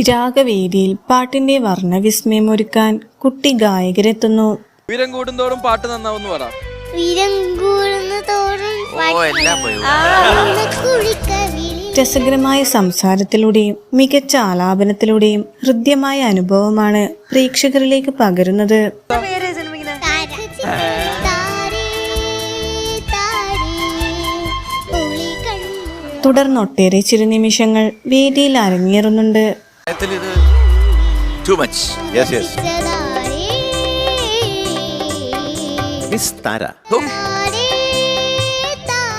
രാഗവേദിയിൽ പാട്ടിന്റെ വർണവിസ്മയമൊരുക്കാൻ കുട്ടി ഗായകരെത്തുന്നു. ഉയരം കൂടുന്തോറും പാട്ട് നന്നാവുന്നു പറ. രസകരമായ സംസാരത്തിലൂടെയും മികച്ച ആലാപനത്തിലൂടെയും ഹൃദ്യമായ അനുഭവമാണ് പ്രേക്ഷകരിലേക്ക് പകരുന്നത്. തുടർന്നൊട്ടേറെ ചിരുനിമിഷങ്ങൾ വേദിയിൽ അരങ്ങേറുന്നുണ്ട്. ഇത് too much yes yes miss Tara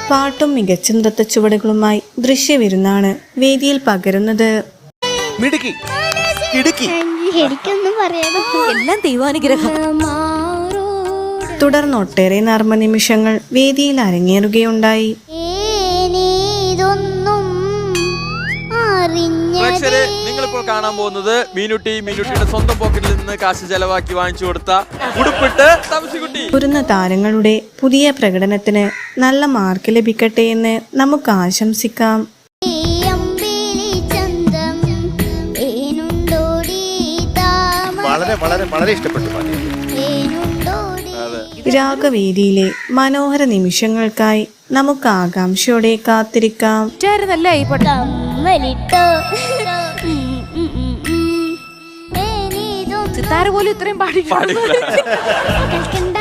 പാട്ടും മികച്ച നൃത്തച്ചുവടുകളുമായി ദൃശ്യവിരുന്നാണ് വേദിയിൽ പകരുന്നത്. മിടുക്കി. ഇടുക്കി എനിക്കൊന്നും പറയാനോ. എല്ലാം ദൈവാനുഗ്രഹം. തുടർന്നൊട്ടേറെ നർമ്മ നിമിഷങ്ങൾ വേദിയിൽ അരങ്ങേറുകയുണ്ടായി. ഇതൊന്നും അറിഞ്ഞ നിങ്ങളിപ്പോൾ കാണാൻ പോകുന്നത് മീനുട്ടി. മീനുട്ടിയുടെ സ്വന്തം പോക്കറ്റിൽ നിന്ന് കാശ് ചെലവാക്കി വാങ്ങിച്ചു കൊടുത്ത ഉടുപ്പിട്ട് തമസിക്കുട്ടി മുതിർന്ന താരങ്ങളുടെ പുതിയ പ്രകടനത്തിന് നല്ല മാർക്ക് ലഭിക്കട്ടെ എന്ന് നമുക്ക് ആശംസിക്കാം. വളരെ വളരെ വളരെ ഇഷ്ടപ്പെട്ടു രാഗവേദിയിലെ മനോഹര നിമിഷങ്ങൾക്കായി നമുക്ക് ആകാംക്ഷയോടെ കാത്തിരിക്കാം. ചേർന്നല്ലേ ഈ പാട്ട് സിത്താര പോലും ഇത്രയും പാടി പാടില്ല.